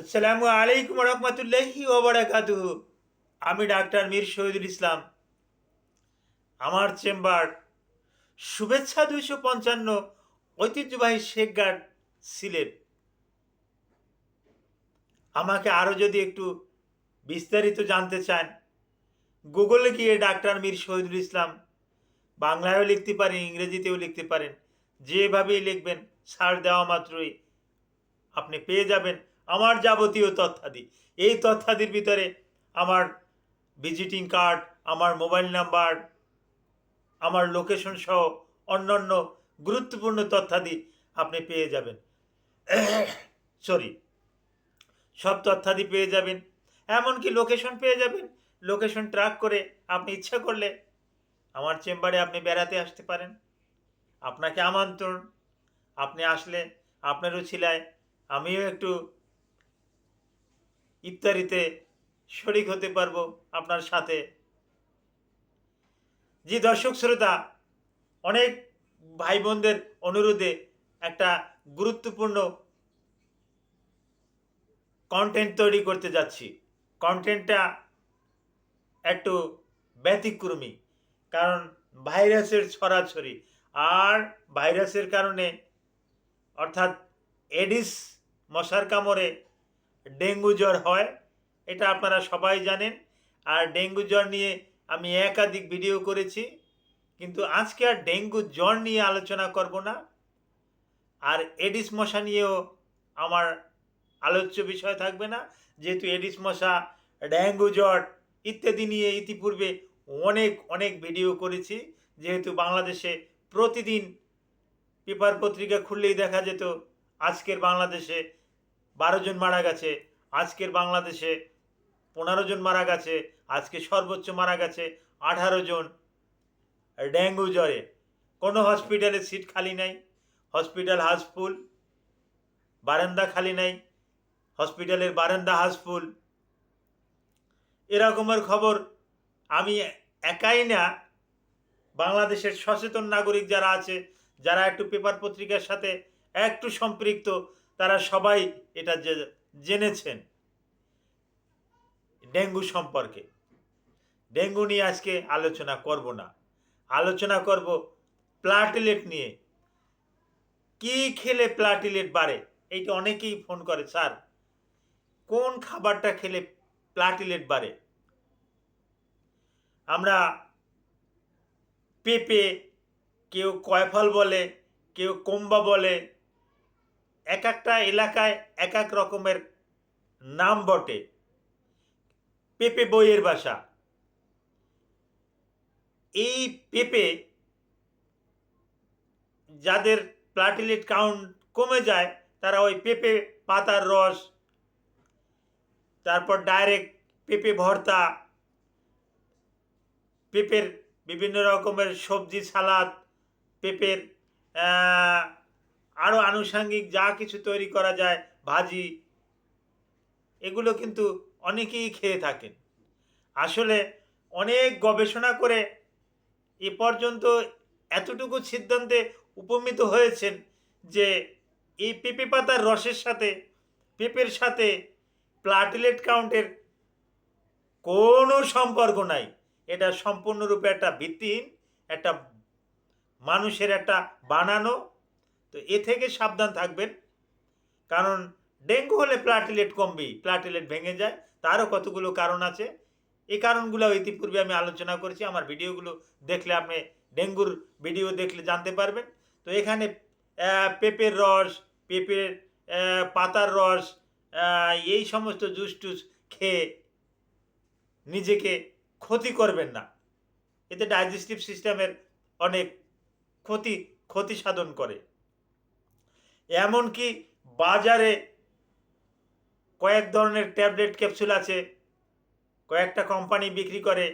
আসসালামু আলাইকুম রহমতুল্লাহি ওবরাকাতুহ আমি ডাক্তার মীর শহীদুল ইসলাম। আমার চেম্বার, শুভেচ্ছা দুইশো পঞ্চান্ন ঐতিহ্যবাহী শেখ গার্ড সিলেট। আমাকে আরও যদি একটু বিস্তারিত জানতে চান, গুগলে গিয়ে ডাক্তার মীর শহীদুল ইসলাম বাংলায়ও লিখতে পারেন, ইংরেজিতেও লিখতে পারেন, যেভাবেই লিখবেন সার দেওয়া মাত্রই আপনি পেয়ে যাবেন। আমার যাবতীয় তথ্যাদি। এই তথ্যাদির ভিতরে আমার ভিজিটিং কার্ড, আমার মোবাইল নাম্বার, আমার লোকেশন সহ অন্যান্য গুরুত্বপূর্ণ তথ্যাদি আপনি পেয়ে যাবেন। সরি, সব তথ্যাদি পেয়ে যাবেন। এমনকি লোকেশন পেয়ে যাবেন। লোকেশন ট্র্যাক করে আপনি ইচ্ছা করলে আমার চেম্বারে আপনি বেড়াতে আসতে পারেন। আপনাকে আমন্ত্রণ। আপনি আসলে আপনারও ছিলায়। আমিও একটু ইফতারিতে শরিক হতে পারব আপনার সাথে। জি দর্শক শ্রোতা, অনেক ভাই বোনদের অনুরোধে একটা গুরুত্বপূর্ণ কন্টেন্ট তৈরি করতে যাচ্ছি। কন্টেন্টটা একটু ব্যতিক্রমী, কারণ ভাইরাসের ছড়াছড়ি। আর ভাইরাসের কারণে অর্থাৎ এডিস, মশার কামড়ে ডেঙ্গু জ্বর হয়, এটা আপনারা সবাই জানেন। আর ডেঙ্গু জ্বর নিয়ে আমি একাধিক ভিডিও করেছি, কিন্তু আজকে আর ডেঙ্গু জ্বর নিয়ে আলোচনা করব না। আর এডিস মশা নিয়েও আমার আলোচ্য বিষয় থাকবে না, যেহেতু এডিস মশা, ডেঙ্গু জ্বর ইত্যাদি নিয়ে ইতিপূর্বে অনেক অনেক ভিডিও করেছি। যেহেতু বাংলাদেশে প্রতিদিন পেপার পত্রিকা খুললেই দেখা যেত, আজকের বাংলাদেশে বারো জন মারা গেছে, আজকের বাংলাদেশে পনেরো জন মারা গেছে, আজকে সর্বোচ্চ মারা গেছে আঠারো জন ডেঙ্গু জ্বরে। কোনো হসপিটালে সিট খালি নাই, হসপিটাল হাউসফুল বারান্দা খালি নাই, হসপিটালের বারান্দা হাউসফুল এরকমের খবর আমি একাই না, বাংলাদেশের সচেতন নাগরিক যারা আছে, যারা একটু পেপার পত্রিকার সাথে একটু সম্পৃক্ত তারা সবাই এটা জে- জেনেছেন ডেঙ্গু সম্পর্কে। ডেঙ্গু নিয়ে আজকে আলোচনা করব না। আলোচনা করব প্লাটিলেট নিয়ে। কি খেলে প্লাটিলেট বাড়ে? এইটা অনেকেই ফোন করে, স্যার, কোন খাবারটা খেলে প্লাটিলেট বাড়ে? আমরা পেঁপে, কেউ কয়ফল বলে, কেউ কোম্বা বলে এক একটা এলাকায় এক এক রকমের নাম বটে। পেঁপে বইয়ের বাসা। এই পেঁপে যাদের প্লাটিলেট কাউন্ট কমে যায়, তারা ওই পেঁপে পাতার রস, তারপর ডাইরেক্ট পেঁপে ভর্তা, পেঁপের বিভিন্ন রকমের সবজি, সালাদ, পেঁপের আরও আনুষঙ্গিক যা কিছু তৈরি করা যায়, ভাজি, এগুলো কিন্তু অনেকেই খেয়ে থাকেন। আসলে অনেক গবেষণা করে এ পর্যন্ত এতটুকু সিদ্ধান্তে উপনীত হয়েছেন যে এই পেঁপে পাতার রসের সাথে, পেঁপের সাথে প্লাটিলেট কাউন্টের কোনো সম্পর্ক নাই। এটা সম্পূর্ণরূপে একটা ভিত্তিহীন, একটা মানুষের একটা বানানো তো এ থেকে সাবধান থাকবেন। কারণ ডেঙ্গু হলে প্লাটিলেট কমবেই প্লাটিলেট ভেঙে যায়। তারও কতগুলো কারণ আছে? এই কারণগুলো ইতিপূর্বে আমি আলোচনা করেছি। আমার ভিডিওগুলো দেখলে আপনি ডেঙ্গুর ভিডিও দেখলে জানতে পারবেন। তো এখানে পেঁপের রস, পেঁপের পাতার রস এই সমস্ত জুস টুস খেয়ে নিজেকে ক্ষতি করবেন না। এতে ডাইজেস্টিভ সিস্টেমের অনেক ক্ষতি ক্ষতি সাধন করে। এমনকি বাজারে কয়েক ধরনের ট্যাবলেট ক্যাপসুল আছে, কয়েকটা কোম্পানি বিক্রি করে।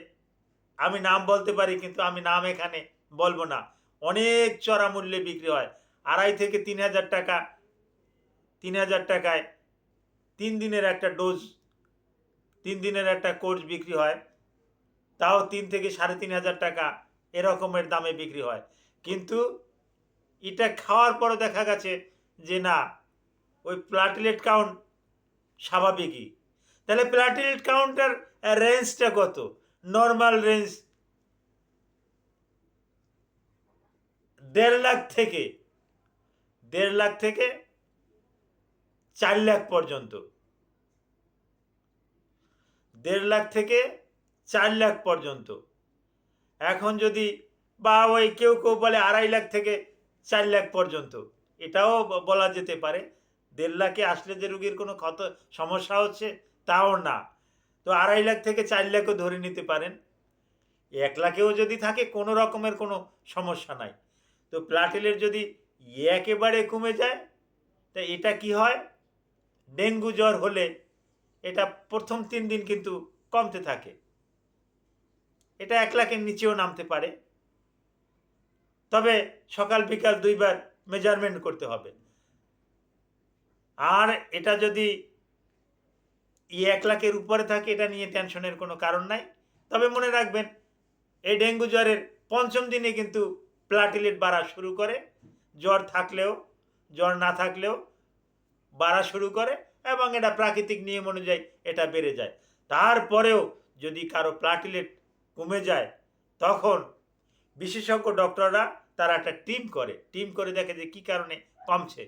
আমি নাম বলতে পারি, কিন্তু আমি নাম এখানে বলব না। অনেক চড়া মূল্যে বিক্রি হয়। আড়াই থেকে তিন হাজার টাকা, তিন হাজার টাকায় তিন দিনের একটা ডোজ, তিন দিনের একটা কোর্স বিক্রি হয়। তাও তিন থেকে সাড়ে তিন হাজার টাকা এরকমের দামে বিক্রি হয়। কিন্তু এটা খাওয়ার পরে দেখা গেছে যে না, ওই প্লাটিলেট কাউন্ট স্বাভাবিকই। তাহলে প্লাটিলেট কাউন্টার রেঞ্জটা কত? নর্মাল রেঞ্জ দেড় লাখ থেকে, দেড় লাখ থেকে চার লাখ পর্যন্ত। দেড় লাখ থেকে চার লাখ পর্যন্ত। এখন যদি, বা ওই কেউ কেউ বলে আড়াই লাখ থেকে চার লাখ পর্যন্ত। এটাও বলা যেতে পারে। দেড় লাখে আসলে যে রুগীর কোনো ক্ষত, সমস্যা হচ্ছে তাও না। তো আড়াই লাখ থেকে চার লাখও ধরে নিতে পারেন। এক লাখেও যদি থাকে, কোনো রকমের কোনো সমস্যা নাই। তো প্লাটিলের যদি একেবারে কমে যায়, তা এটা কি হয়? ডেঙ্গু জ্বর হলে এটা প্রথম তিন দিন কিন্তু কমতে থাকে। এটা এক লাখের নিচেও নামতে পারে। তবে সকাল বিকাল দুইবার মেজারমেন্ট করতে হবে। আর এটা যদি ই এক লাখের উপরে থাকে, এটা নিয়ে টেনশনের কোনো কারণ নাই। তবে মনে রাখবেন, এই ডেঙ্গু জ্বরের পঞ্চম দিনে কিন্তু প্লাটিলেট বাড়া শুরু করে। জ্বর থাকলেও, জ্বর না থাকলেও বাড়া শুরু করে এবং এটা প্রাকৃতিক নিয়ম অনুযায়ী এটা বেড়ে যায়। তারপরেও যদি কারও প্লাটিলেট কমে যায়, তখন বিশেষজ্ঞ ডক্টররা তারা একটা টিম করে। টিম করে দেখে যে কী কারণে কমছে।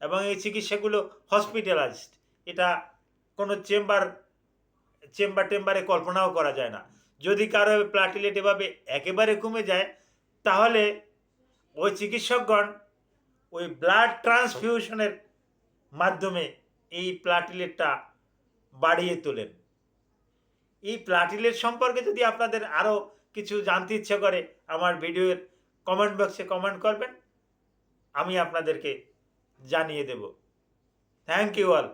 এবং এই চিকিৎসাগুলো হসপিটালাইজড এটা কোনো চেম্বার চেম্বার টেম্বারে কল্পনাও করা যায় না। যদি কারও প্লাটিলেট এভাবে একেবারে কমে যায়, তাহলে ওই চিকিৎসকগণ ওই ব্লাড ট্রান্সফিউশনের মাধ্যমে এই প্লাটিলেটটা বাড়িয়ে তোলেন। এই প্লাটিলেট সম্পর্কে যদি আপনাদের আরও কিছু জানতে ইচ্ছে করে, আমার ভিডিওর কমেন্ট বক্সে কমেন্ট করবেন আমি আপনাদেরকে জানিয়ে দেব। Thank you all.